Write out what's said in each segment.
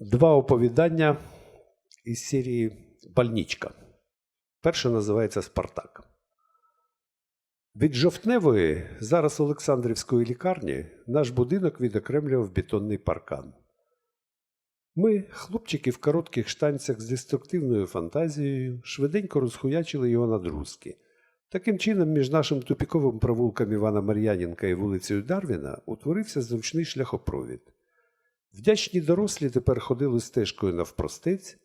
Два оповідання із серії Больничка. Перше називається Спартак. Від жовтневої, зараз Олександрівської лікарні, наш будинок відокремлював бетонний паркан. Ми, хлопчики в коротких штанцях з деструктивною фантазією, швиденько розхуячили його на друзки. Таким чином, між нашим тупіковим провулком Івана Мар'янінка і вулицею Дарвіна утворився зручний шляхопровід. Вдячні дорослі тепер ходили стежкою навпростець,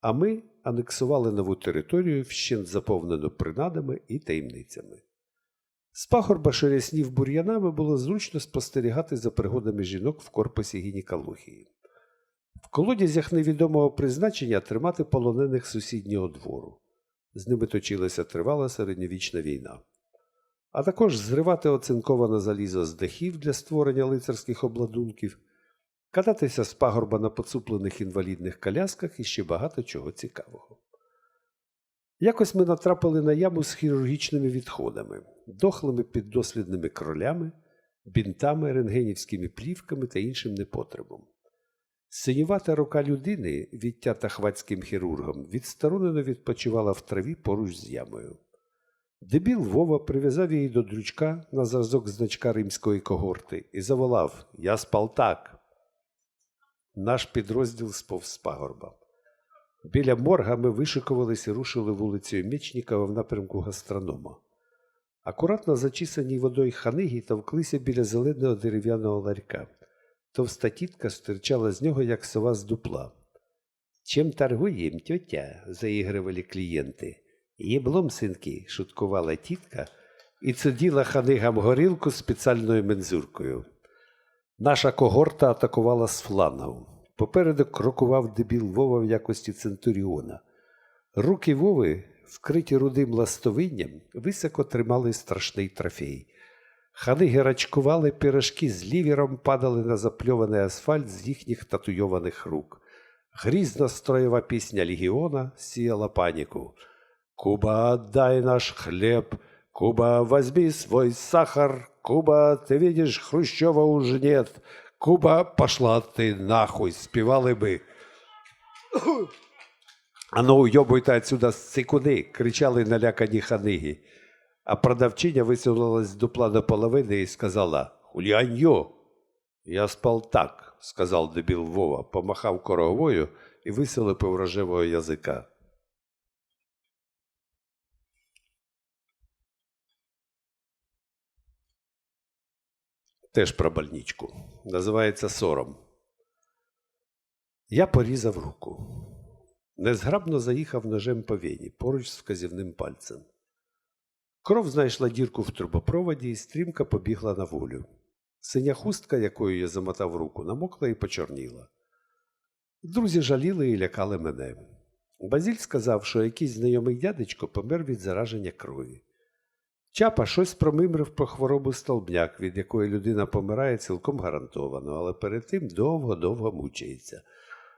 а ми анексували нову територію, вщент заповнену принадами і таємницями. З пагорба шеряснів бур'янами було зручно спостерігати за пригодами жінок в корпусі гінекології. В колодязях невідомого призначення тримати полонених сусіднього двору. З ними точилася тривала середньовічна війна. А також зривати оцинковане залізо з дахів для створення лицарських обладунків, кататися з пагорба на поцуплених інвалідних колясках і ще багато чого цікавого. Якось ми натрапили на яму з хірургічними відходами, дохлими піддослідними кролями, бінтами, рентгенівськими плівками та іншим непотребом. Синювата рука людини, відтята хвацьким хірургом, відсторонено відпочивала в траві поруч з ямою. Дебіл Вова прив'язав її до дрючка на зразок значка римської когорти і заволав Я Спалтак. Наш підрозділ сповз пагорба. Біля морга ми вишикувались і рушили вулицею Мічнікова в напрямку гастронома. Акуратно зачисані водою ханиги товклися біля зеленого дерев'яного ларька. Товста тітка стирчала з нього, як сова з дупла. Чим торгуєм, тьотя? заігривали клієнти. Єблом, синки, шуткувала тітка і цеділа ханигам горілку спеціальною мензуркою. Наша когорта атакувала з флангу. Попереду крокував дебіл Вова в якості центуріона. Руки Вови, вкриті рудим ластовинням, високо тримали страшний трофей. Ханиги рачкували пірожки з лівіром падали на запльований асфальт з їхніх татуйованих рук. Грізна строєва пісня легіона сіяла паніку. Куба, отдай наш хлеб, Куба, возьми свой сахар, Куба, ты видишь, Хрущева уже нет, Куба, пошла ты нахуй, співали би. А ну, уйобуйте отсюда сикуни, кричали налякані ханиги. А продавчиня висунулась з дупла до половини і сказала Хуліаньо. Я спал так, сказав дебіл Вова, помахав короговою і виселепив рожевого язика. Теж про больничку. Називається сором. Я порізав руку. Незграбно заїхав ножем по вені поруч з вказівним пальцем. Кров знайшла дірку в трубопроводі і стрімка побігла на волю. Синя хустка, якою я замотав руку, намокла і почорніла. Друзі жаліли і лякали мене. Базіль сказав, що якийсь знайомий дядечко помер від зараження крові. Чапа щось промимрив про хворобу столбняк, від якої людина помирає цілком гарантовано, але перед тим довго-довго мучається.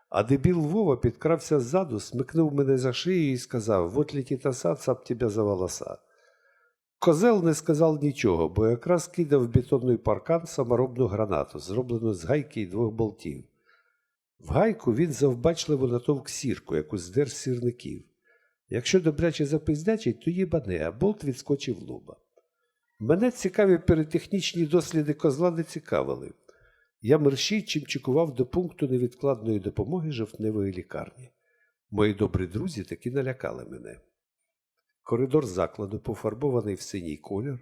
А дебіл Вова підкрався ззаду, смикнув мене за шию і сказав «Вот оса, цап тебе за волоса». Козел не сказав нічого, бо якраз кидав в бетонний паркан саморобну гранату, зроблену з гайки і двох болтів. В гайку він завбачливо натовк сірку, яку здер сірників. Якщо добряче запиздячить, то їбане, а болт відскочив лоба. Мене цікаві перетехнічні досліди козла не цікавили. Я мерщій чимчикував до пункту невідкладної допомоги жовтневої лікарні. Мої добрі друзі таки налякали мене. Коридор закладу, пофарбований в синій колір,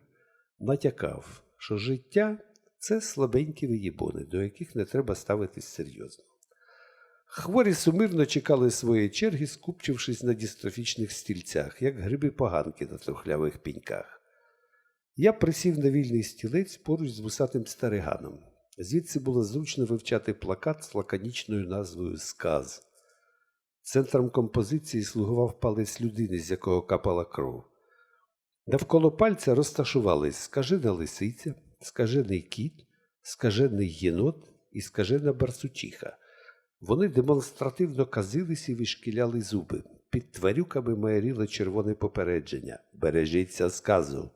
натякав, що життя це слабенькі виїбони, до яких не треба ставитись серйозно. Хворі сумирно чекали своєї черги, скупчившись на дістрофічних стільцях, як гриби поганки на трухлявих піньках. Я присів на вільний стілець поруч з вусатим стариганом. Звідси було зручно вивчати плакат з лаконічною назвою Сказ. Центром композиції слугував палець людини, з якого капала кров. Навколо пальця розташувались скажена лисиця, скажений кіт, скажений єнот і скажена барсучиха. Вони демонстративно казилися і вишкіляли зуби. Під тварюками майоріло червоне попередження. Бережіться сказу.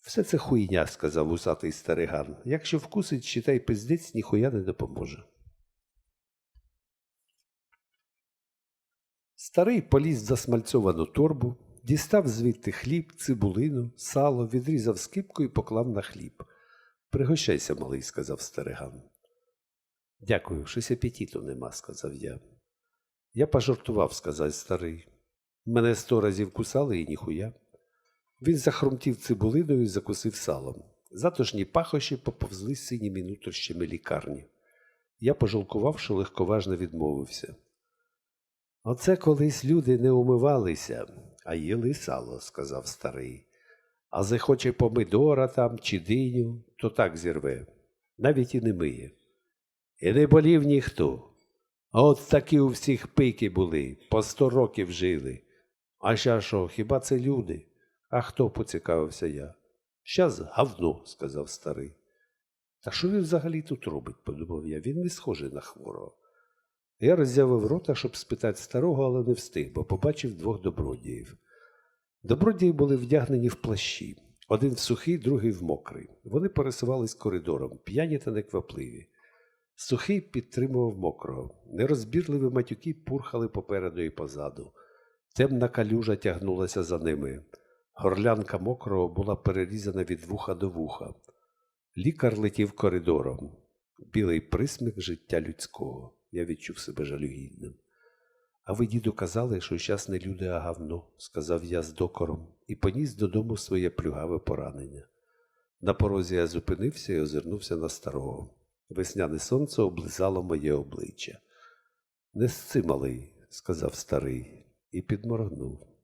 Все це хуйня, сказав усатий стариган. Якщо вкусить, читай пиздець, ніхуя не допоможе. Старий поліз в засмальцьовану торбу, дістав звідти хліб, цибулину, сало, відрізав скипку і поклав на хліб. Пригощайся, малий, сказав стариган. Дякую, щось апетиту нема, сказав я. Я пожартував, сказав старий. Мене сто разів кусали і ніхуя. Він захрумтів цибулиною і закусив салом. Затошні пахощі поповзли синіми нутрощами лікарні. Я пожалкував, що легковажно відмовився. Оце колись люди не умивалися, а їли сало, сказав старий. А захоче помидора там чи диню, то так зірве, навіть і не миє. І не болів ніхто. А от такі у всіх пики були, по сто років жили. А ща що, хіба це люди? А хто поцікавився я? Щас гавно, сказав старий. Та що він взагалі тут робить, подумав я, він не схожий на хворого. Я роззявив рота, щоб спитати старого, але не встиг, бо побачив двох добродіїв. Добродії були вдягнені в плащі, один в сухий, другий в мокрий. Вони пересувались коридором, п'яні та неквапливі. Сухий підтримував мокрого. Нерозбірливі матюки пурхали попереду і позаду. Темна калюжа тягнулася за ними. Горлянка мокрого була перерізана від вуха до вуха. Лікар летів коридором. Білий присмик життя людського. Я відчув себе жалюгідним. А ви, діду, казали, що щас не люди, а гавно, сказав я з докором і поніс додому своє плюгаве поранення. На порозі я зупинився і озирнувся на старого. Весняне сонце облизало моє обличчя. Не сци, малий, сказав старий, і підморгнув.